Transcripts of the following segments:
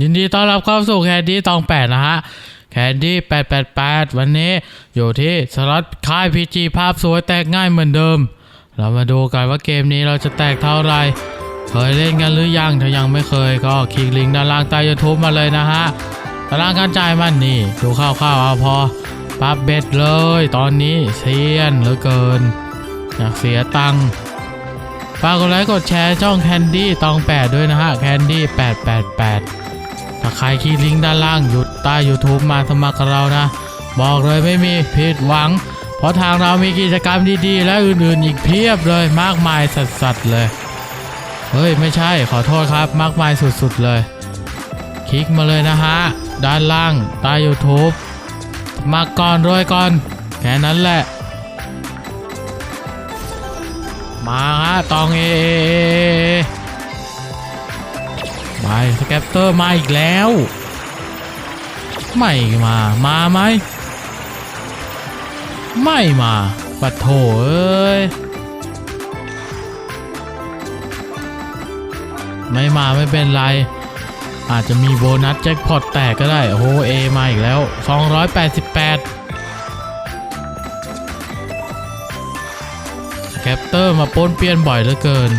ยินดีต้อนรับเข้าสู่แคนดี้ตองแปดนะฮะแคนดี้แปดแปดแปดวันนี้อยู่ที่สล็อตค่ายพีจีภาพสวยแตกง่ายเหมือนเดิม เรามาดูกันว่าเกมนี้เราจะแตกเท่าไหรเคยเล่นกันหรือยังถ้ายังไม่เคยก็คลิกลิงก์ด้านล่างใต้ยูทูบมาเลยนะฮะตารางการจ่ายมันนี่ดูคร่าวๆเอาพอปับเบ็ดเลย ตอนนี้เซียนเหลือเกิน อยากเสียตังค์ฝากกดไลค์กดแชร์ช่องแคนดี้ตองแปดด้วยนะฮะแคนดี้แปดแปดแปด ใครคลิกลิงก์ด้านล่างหยุดใต้ YouTube มาสมัครกับเรานะ บอกเลยไม่มีผิดหวัง เพราะทางเรามีกิจกรรมดีๆ และอื่นๆ อีกเพียบเลยมากมายสัสๆเลย เฮ้ย ไม่ใช่ขอโทษครับมากมายสุดๆเลย คลิกมาเลยนะฮะ ด้านล่างใต้ YouTube มาก่อนรวยก่อน แค่นั้นแหละ มาฮะตองเอเอเอเอ ไปสแกปเตอร์มาอีกแล้ว ไม่มา มาไหม ไม่มาปัดโถเอ้ย ไม่มาไม่เป็นไร อาจจะมีโบนัสแจ็คพอตแตกก็ได้ โอ้โหเอมาอีกแล้ว 288แคปเตอร์มาปนเปลี่ยนบ่อยเหลือเกิน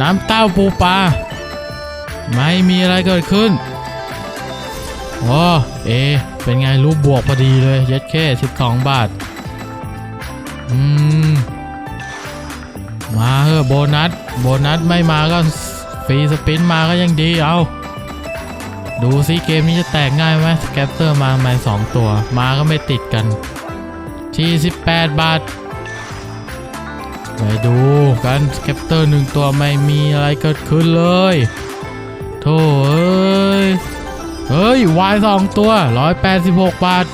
น้ำเต้าปูปลา ไม่มีอะไรเกิดขึ้นโอ้เอ เป็นไงรูปบวกพอดีเลย เย็ดแค่12 บาท อืม มาเถอโบนัส โบนัสไม่มาก็ฟรีสปินมาก็ยังดี เอาดูซิเกมนี้จะแตกง่ายไหมสแกปเตอร์มามาสองตัว มาก็ไม่ติดกันที่18 บาท ไปดูกันสแคปเตอร์หนึ่งตัวไม่มีอะไรเกิดขึ้นเลย โธ่เอ้ย เฮ้ยวายสองตัว 186 บาท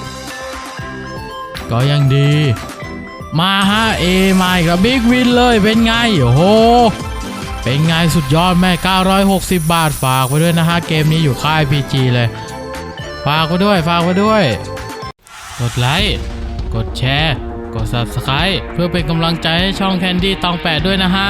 ก็ยังดี มาฮะเอมาอีกแล้วบิ๊กวินเลยเป็นไง โอ้โห เป็นไงสุดยอดแม่ 960 บาทฝากไว้ด้วยนะฮะ เกมนี้อยู่ค่าย PG เลย ฝากไว้ด้วย ฝากไว้ด้วย กดไลค์ กดแชร์ กด Subscribe เพื่อเป็นกำลังใจให้ช่องแคนดี้ตองแปดด้วยนะฮะ